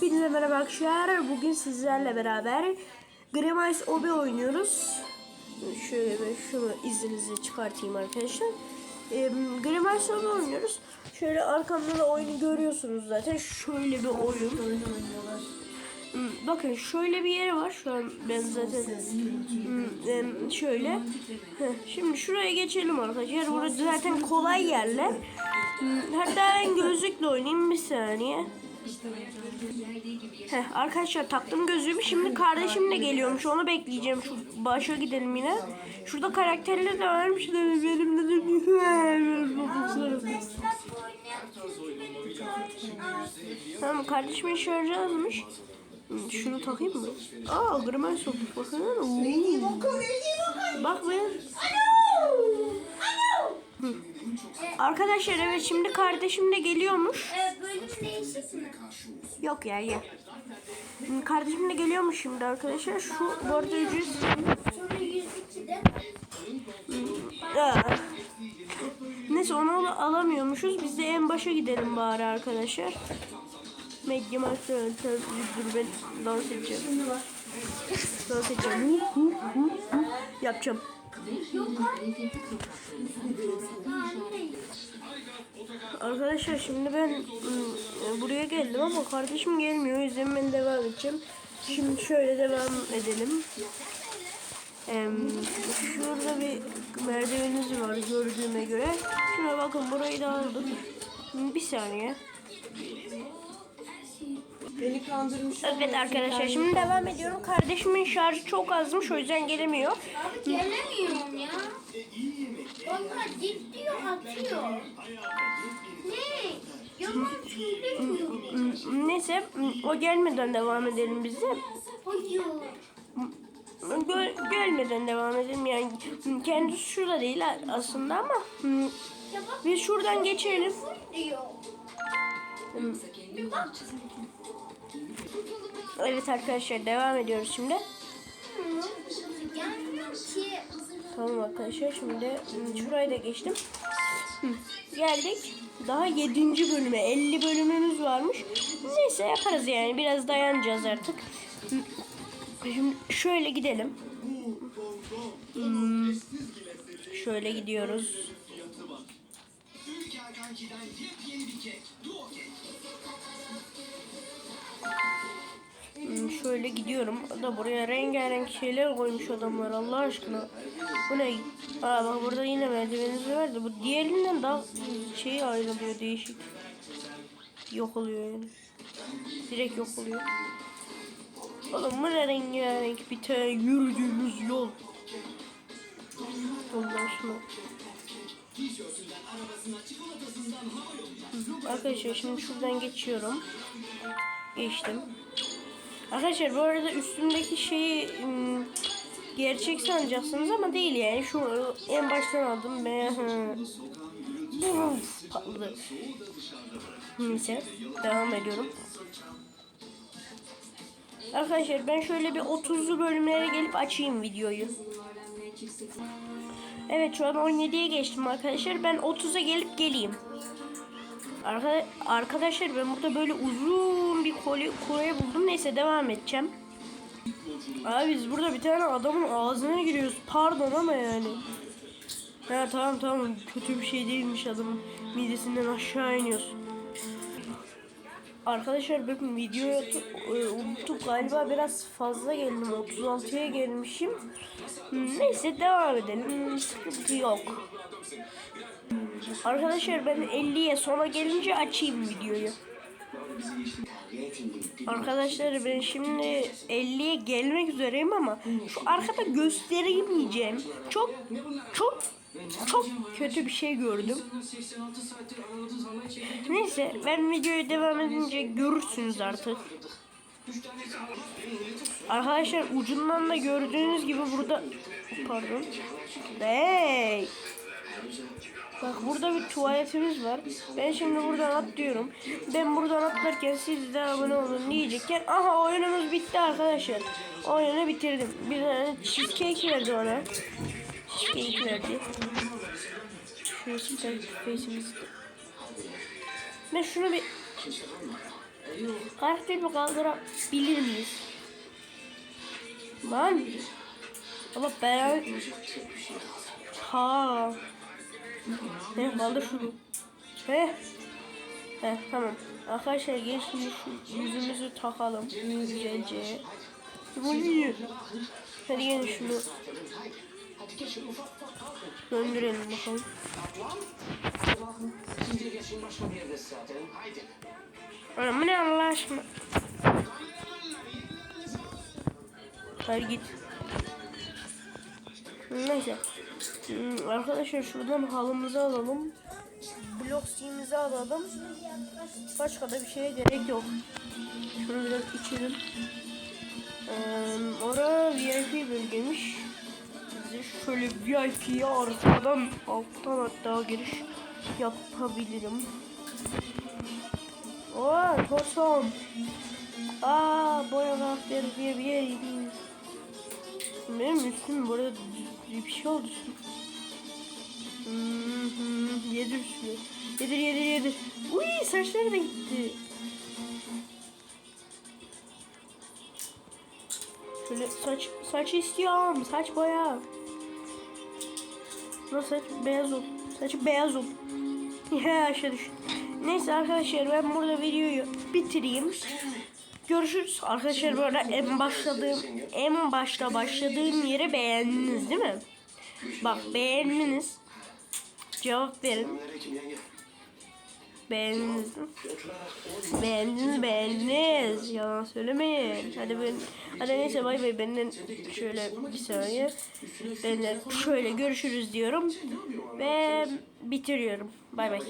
Hepinize merhaba arkadaşlar. Bugün sizlerle beraber Gremice Obi oynuyoruz. Şöyle bir şunu izninizi çıkartayım arkadaşlar. Ee, Gremice Obi oynuyoruz. Şöyle arkamda da oyunu görüyorsunuz zaten. Şöyle bir oyun. Hmm, Bakın şöyle bir yeri var. Şu an ben zaten Hmm, şöyle. Şimdi şuraya geçelim arkadaşlar. Burası zaten kolay yerler. Hmm, Hatta ben gözlükle oynayayım bir saniye. Heh, arkadaşlar taktım gözlüğümü. Şimdi kardeşim de geliyormuş. Onu bekleyeceğim. Şu başa gidelim yine. Şurada karakterler de varmış. Benim dedim. Tamam kardeşimin şarjı azmış. Şunu takayım mı? Aa grmen soktuk bakın. Bak be. Arkadaşlar evet şimdi kardeşim de geliyormuş. Yok ya ya. Kardeşim de geliyormuş şimdi arkadaşlar. Şu bu arada ücret. Sonra 102'de Aa. Neyse onu al- alamıyormuşuz. Biz de en başa gidelim bari arkadaşlar. Medya maçta dur ben dans edeceğim. Dans edeceğim. Yapacağım. Arkadaşlar şimdi ben ım, buraya geldim ama kardeşim gelmiyor. O yüzden ben devam edeceğim. Şimdi şöyle devam edelim. Em, şurada bir merdivenimiz var gördüğüme göre. Şuna bakın burayı da aldık. Bir saniye. Beni kandırmış. Evet arkadaşlar şimdi devam ediyorum. Kardeşimin şarjı çok azmış o yüzden gelemiyor. Abi gelemiyorum ya. Onlar git diyor atıyor. Ne? Yalan söylemiyor. Neyse o gelmeden devam edelim biz de. Hayır. Gö- gelmeden devam edelim yani kendisi şurada değil aslında ama biz şuradan geçelim. diyor. Evet arkadaşlar devam ediyoruz şimdi. Tamam arkadaşlar şimdi şurayı da geçtim. Geldik. Daha 7. bölüme 50 bölümümüz varmış. Neyse yaparız yani biraz dayanacağız artık. Şimdi şöyle gidelim. Şöyle gidiyoruz. Hmm, Şöyle gidiyorum. Da buraya rengarenk şeyler koymuş adamlar Allah aşkına. Bu ne? Aa bak burada yine merdivenimiz var da bu diğerinden daha şeyi ayrılıyor değişik. Yok oluyor yani. Direkt yok oluyor. Oğlum bu ne rengarenk bir tane yürüdüğümüz yol. Allah aşkına. Arkadaşlar şimdi şuradan geçiyorum. Geçtim. Arkadaşlar bu arada üstümdeki şeyi ım, gerçek sanacaksınız ama değil yani. Şu en baştan aldım. Uf, patladı. Neyse devam ediyorum. Arkadaşlar ben şöyle bir 30'lu bölümlere gelip açayım videoyu. Evet şu an 17'ye geçtim arkadaşlar. Ben 30'a gelip geleyim. Arka, arkadaşlar ben burada böyle uzun bir kole, kule buldum. Neyse devam edeceğim. Abi biz burada bir tane adamın ağzına giriyoruz. Pardon ama yani. Ha tamam tamam kötü bir şey değilmiş adamın midesinden aşağı iniyoruz. Arkadaşlar bakın videoyu e, unuttuk galiba biraz fazla geldim 36'ya gelmişim. Neyse devam edelim sıkıntı yok. Arkadaşlar ben 50'ye sona gelince açayım videoyu. Arkadaşlar ben şimdi 50'ye gelmek üzereyim ama şu arkada gösteremeyeceğim. Çok çok çok kötü bir şey gördüm. Neyse ben videoya devam edince görürsünüz artık. Arkadaşlar ucundan da gördüğünüz gibi burada pardon. Hey! Bak burada bir tuvaletimiz var. Ben şimdi buradan atlıyorum. Ben buradan atlarken siz de abone olun diyecekken aha oyunumuz bitti arkadaşlar. Oyunu bitirdim. Bir tane cheesecake verdi bana. Cheesecake verdi. Şurası face'imiz. Ben şunu bir Karakterimi kaldırabilir miyiz? Lan. Ama ben... Ha. He kaldır şunu. He. He tamam. Arkadaşlar gel şimdi şu yüzümüzü takalım. Güzelce. Bu niye? Hadi gelin şunu. Döndürelim bakalım. Şimdi geçin başka bir yerde zaten. Haydi. Oğlum bu ne Allah aşkına? Hadi git. Neyse. Hmm, Arkadaşlar şuradan halımızı alalım. Blok C'mizi alalım. Başka da bir şeye gerek yok. Şunu biraz içelim. Ee, ora VIP bölgemiş. Bize şöyle VIP'ye arkadan alttan hatta giriş yapabilirim. Oo, Tosom. Aa, boya karakteri diye bir yer Benim üstüm burada bir şey oldu. Hmm, hmm, yedir üstüne. Yedir yedir yedir. Uy saçları da gitti. Şöyle saç saç istiyorum. Saç boya. Nasıl saç beyaz ol. Saçı beyaz ol. Ya aşağı düştü. Neyse arkadaşlar ben burada videoyu bitireyim. Görüşürüz. Arkadaşlar arada en başladığım en başta başladığım yeri beğendiniz değil mi? Bak beğendiniz. Cevap verin. Beğendiniz mi? Beğendiniz beğendiniz. Yalan söylemeyin. Hadi ben hadi neyse bay bay benden şöyle bir saniye. Benden şöyle görüşürüz diyorum ve bitiriyorum. Bay bay.